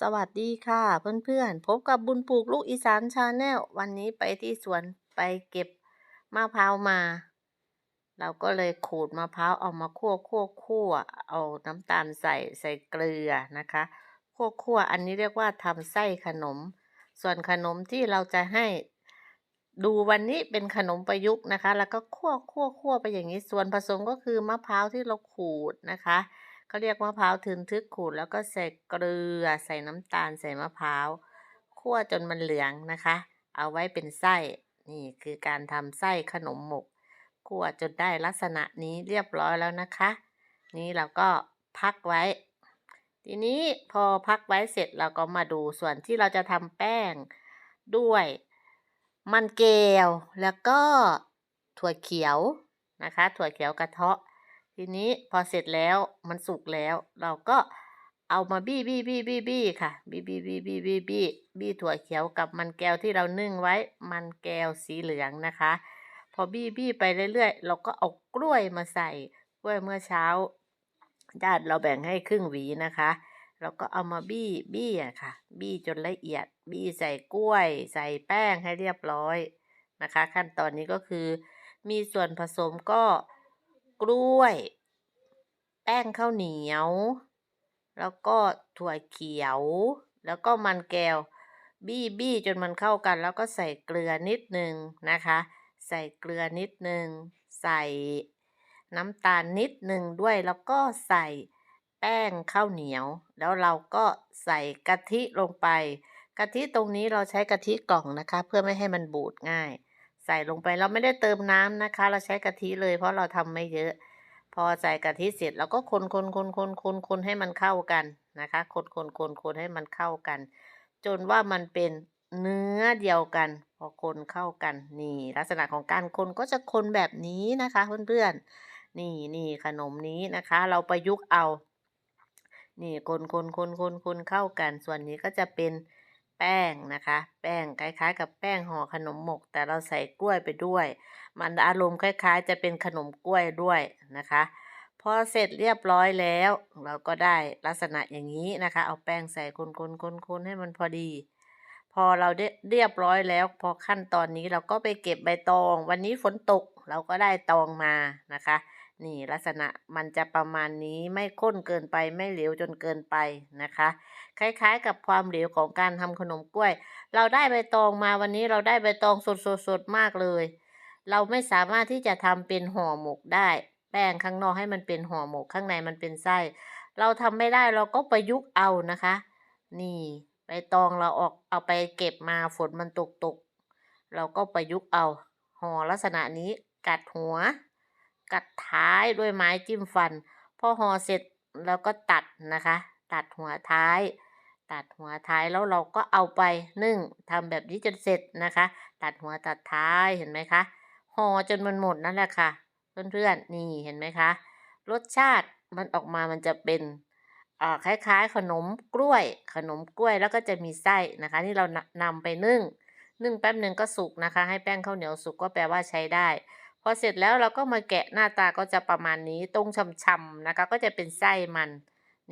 สวัสดีค่ะเพื่อนๆ พบกับบุญปลูกลูกอีสานชาแนลวันนี้ไปที่สวนไปเก็บมะพร้าวมา เราก็เลยขูดมะพร้าวเอามาคั่วคั่วคั่วเอาน้ำตาลใส่ใส่เกลือนะคะคั่วคั่วอันนี้เรียกว่าทำไส้ขนม ส่วนขนมที่เราจะให้ดูวันนี้เป็นขนมประยุกต์นะคะ แล้วก็คั่วคั่วคั่วไปอย่างนี้ส่วนผสมก็คือมะพร้าวที่เราขูดนะคะ เขาเรียกมะพร้าวทึนทึกขูดแล้วก็ใส่เกลือใส่น้ำตาลใส่มะพร้าวคั่วจนมันเหลืองนะคะ เอาไว้เป็นไส้นี่คือการทำไส้ขนมหมกคั่วจนได้ลักษณะนี้เรียบร้อยแล้วนะคะ นี่เราก็พักไว้ ทีนี้พอพักไว้เสร็จเราก็มาดูส่วนที่เราจะทำแป้งด้วยมันแก้วแล้วก็ถั่วเขียวนะคะ ถั่วเขียวกระเทาะ ทีนี้พอเสร็จแล้วมันสุกแล้ว เราก็เอามาบี้บี้บี้บี้บี้ค่ะ บี้บี้บี้บี้บี้บี้บี้ถั่วเขียวกับมันแก้วที่เรานึ่งไว้ มันแก้วสีเหลืองนะคะ พอบี้บี้ไปเรื่อยๆ เราก็เอากล้วยมาใส่กล้วยเมื่อเช้าญาติเราแบ่งให้ครึ่งหวีนะคะเราก็เอามาบี้บี้อะค่ะ บี้จนละเอียด บี้ใส่กล้วย ใส่แป้งให้เรียบร้อยนะคะ ขั้นตอนนี้ก็คือ มีส่วนผสมก็ กล้วย แป้งข้าวเหนียว แล้วก็ถั่วเขียว แล้วก็มันแก้ว บี้บี้จนมันเข้ากัน แล้วก็ใส่เกลือนิดนึงนะคะ ใส่เกลือนิดนึง ใส่น้ำตาลนิดนึงด้วย แล้วก็ใส่แป้งข้าวเหนียว แล้วเราก็ใส่กะทิลงไป กะทิตรงนี้เราใช้กะทิกล่องนะคะ เพื่อไม่ให้มันบูดง่าย ใส่ลงไปเราไม่ได้เติมน้ำนะคะ เราใช้กะทิเลยเพราะเราทำไม่เยอะ พอใส่กะทิเสร็จเราก็คนคนคนคนคนคนให้มันเข้ากันนะคะ คนคนคนคนให้มันเข้ากัน จนว่ามันเป็นเนื้อเดียวกัน พอคนเข้ากันนี่ ลักษณะของการคนก็จะคนแบบนี้นะคะเพื่อนๆนี่นี่ขนมนี้นะคะ เราประยุกต์เอา นี่คนคนคนคนคนเข้ากัน ส่วนนี้ก็จะเป็น แป้งนะคะ แป้งคล้ายๆ กับแป้งห่อขนมหมก แต่เราใส่กล้วยไปด้วย มันอารมณ์คล้ายๆ จะเป็นขนมกล้วยด้วยนะคะพอเสร็จเรียบร้อยแล้ว เราก็ได้ลักษณะอย่างนี้นะคะ เอาแป้งใส่คนคนคนคนให้มันพอดี พอเราเรียบร้อยแล้ว พอขั้นตอนนี้เราก็ไปเก็บใบตอง วันนี้ฝนตกเราก็ได้ตองมานะคะ นี่ลักษณะมันจะประมาณนี้ไม่ข้นเกินไปไม่เหลวจนเกินไปนะคะ คล้ายๆ กับความเหลวของการทำขนมกล้วย เราได้ใบตองมาวันนี้เราได้ใบตองสดๆมากเลย เราไม่สามารถที่จะทำเป็นห่อหมกได้ แป้งข้างนอกให้มันเป็นห่อหมกข้างในมันเป็นไส้ เราทำไม่ได้เราก็ประยุกต์เอานะคะ นี่ใบตองเราออกเอาไปเก็บมาฝนมันตกตกเราก็ประยุกต์เอาห่อลักษณะนี้กัดหัว กัดท้ายด้วยไม้จิ้มฟัน พอห่อเสร็จเราก็ตัดนะคะ ตัดหัวท้าย ตัดหัวท้ายแล้วเราก็เอาไปนึ่งทำแบบนี้จนเสร็จนะคะ ตัดหัวตัดท้ายเห็นไหมคะห่อจนมันหมดนั่นแหละค่ะ เพื่อนๆนี่เห็นไหมคะ รสชาติมันออกมามันจะเป็นคล้ายๆ ขนมกล้วย ขนมกล้วยแล้วก็จะมีไส้นะคะ ที่เรานนำไปนึ่งนึ่งแป๊บหนึ่งก็สุกนะคะ ให้แป้งข้าวเหนียวสุกก็แปลว่าใช้ได้ พอเสร็จแล้วเราก็มาแกะหน้าตาก็จะประมาณนี้ตรงช่ำๆนะคะ ก็จะเป็นไส้มัน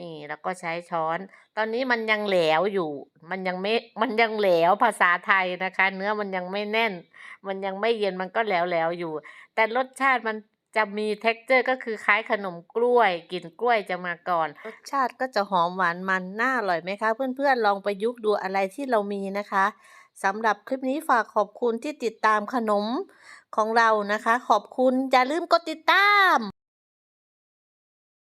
นี่แล้วก็ใช้ช้อน ตอนนี้มันยังแหลวอยู่ มันยังไม่มันยังแหลวภาษาไทยนะคะ เนื้อมันยังไม่แน่น มันยังไม่เย็นมันก็แหลวๆอยู่ แต่รสชาติมันจะมี texture ก็คือคล้ายขนมกล้วยกลิ่นกล้วยจะมาก่อน รสชาติก็จะหอมหวานมันน่าอร่อยไหมคะ เพื่อนๆลองประยุกต์ดูอะไรที่เรามีนะคะสำหรับคลิปนี้ฝากขอบคุณที่ติดตามขนม ของเรานะคะ ขอบคุณอย่าลืมกดติดตาม